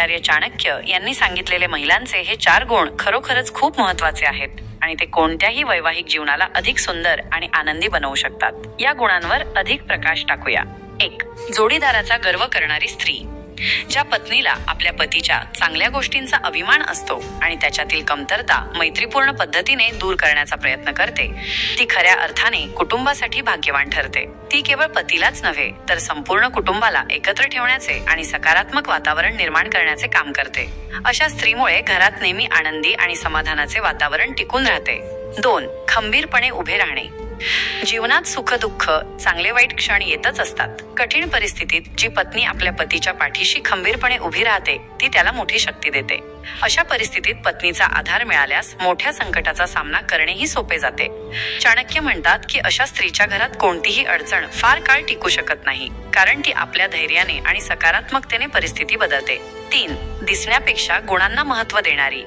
आचार्य चाणक्य यांनी सांगितलेले महिलांचे हे चार गुण खरोखरच खूप महत्त्वाचे आहेत. आणि ते कोणत्याही वैवाहिक जीवनाला अधिक सुंदर आणि आनंदी बनवू शकतात. या गुणांवर अधिक प्रकाश टाकूया. एक जोडीदाराचा गर्व करणारी स्त्री. ज्या पत्नीला आपल्या पतीच्या चांगल्या गोष्टींचा अभिमान असतो आणि त्याच्यातील कमतरता मैत्रीपूर्ण पद्धतीने दूर करण्याचा प्रयत्न करते ती खऱ्या अर्थाने कुटुंबासाठी भाग्यवान ठरते. ती केवळ पतीलाच नव्हे तर संपूर्ण कुटुंबाला एकत्र ठेवण्याचे आणि सकारात्मक वातावरण निर्माण करण्याचे काम करते. अशा स्त्रीमुळे घरात नेहमी आनंदी आणि समाधानाचे वातावरण टिकून राहते. दोन खंबीरपणे उभे राहणे. जीवनात सुख दुःख चांगले वाईट क्षण येतच असतात. कठीण परिस्थितीत जी पत्नी आपल्या पतीच्या पाठीशी खंबीरपणे उभी राहते ती त्याला मोठी शक्ती देते. अशा परिस्थितीत पत्नीचा आधार मिळाल्यास मोठ्या संकटाचा सामना करणेही सोपे जाते. चाणक्य म्हणतात की अशा स्त्रीच्या घरात कोणतीही अडचण फार काळ टिकू शकत नाही कारण ती आपल्या धैर्याने आणि सकारात्मकतेने परिस्थिती बदलते. तीन दिसण्यापेक्षा गुणांना महत्त्व देणारी.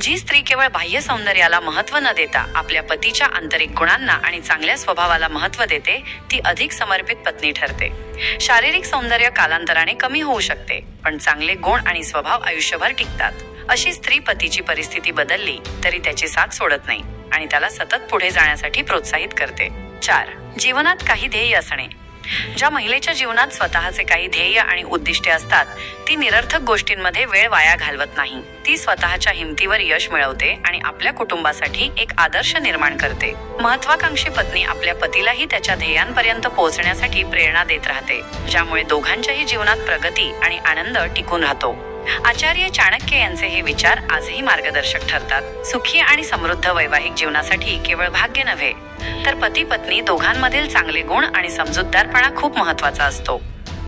जी स्त्री केवळ बाह्य सौंदर्याला महत्त्व न देता आपल्या पतीच्या आंतरिक गुणांना आणि चांगल्या स्वभावाला महत्त्व देते ती अधिक समर्पित पत्नी ठरते. शारीरिक सौंदर्य कालांतराने कमी होऊ शकते पण चांगले गुण आणि स्वभाव आयुष्यभर टिकतात. अशी स्त्री पतीची परिस्थिती बदलली तरी त्याची साथ सोडत नाही आणि त्याला सतत पुढे जाण्यासाठी प्रोत्साहित करते. चार. जीवनात काही ध्येय असणे. ज्या महिलेच्या जीवनात स्वतःचे काही ध्येय आणि उद्दिष्टे असतात ती निरर्थक गोष्टींमध्ये वेळ वाया घालवत नाही. ती स्वतःच्या हिमतीवर यश मिळवते आणि आपल्या कुटुंबासाठी एक आदर्श निर्माण करते. महत्वाकांक्षी पत्नी आपल्या पतीलाही त्याच्या ध्येयांपर्यंत पोहोचण्यासाठी प्रेरणा देत राहते ज्यामुळे दोघांच्याही जीवनात प्रगती आणि आनंद टिकून राहतो. आचार्य चाणक्य यांचे हे विचार आजही मार्गदर्शक ठरतात. सुखी आणि समृद्ध वैवाहिक जीवनासाठी केवळ भाग्य नव्हे तर पती पत्नी दोघांमधील चांगले गुण आणि समजूतदारपणा खूप महत्त्वाचा असतो.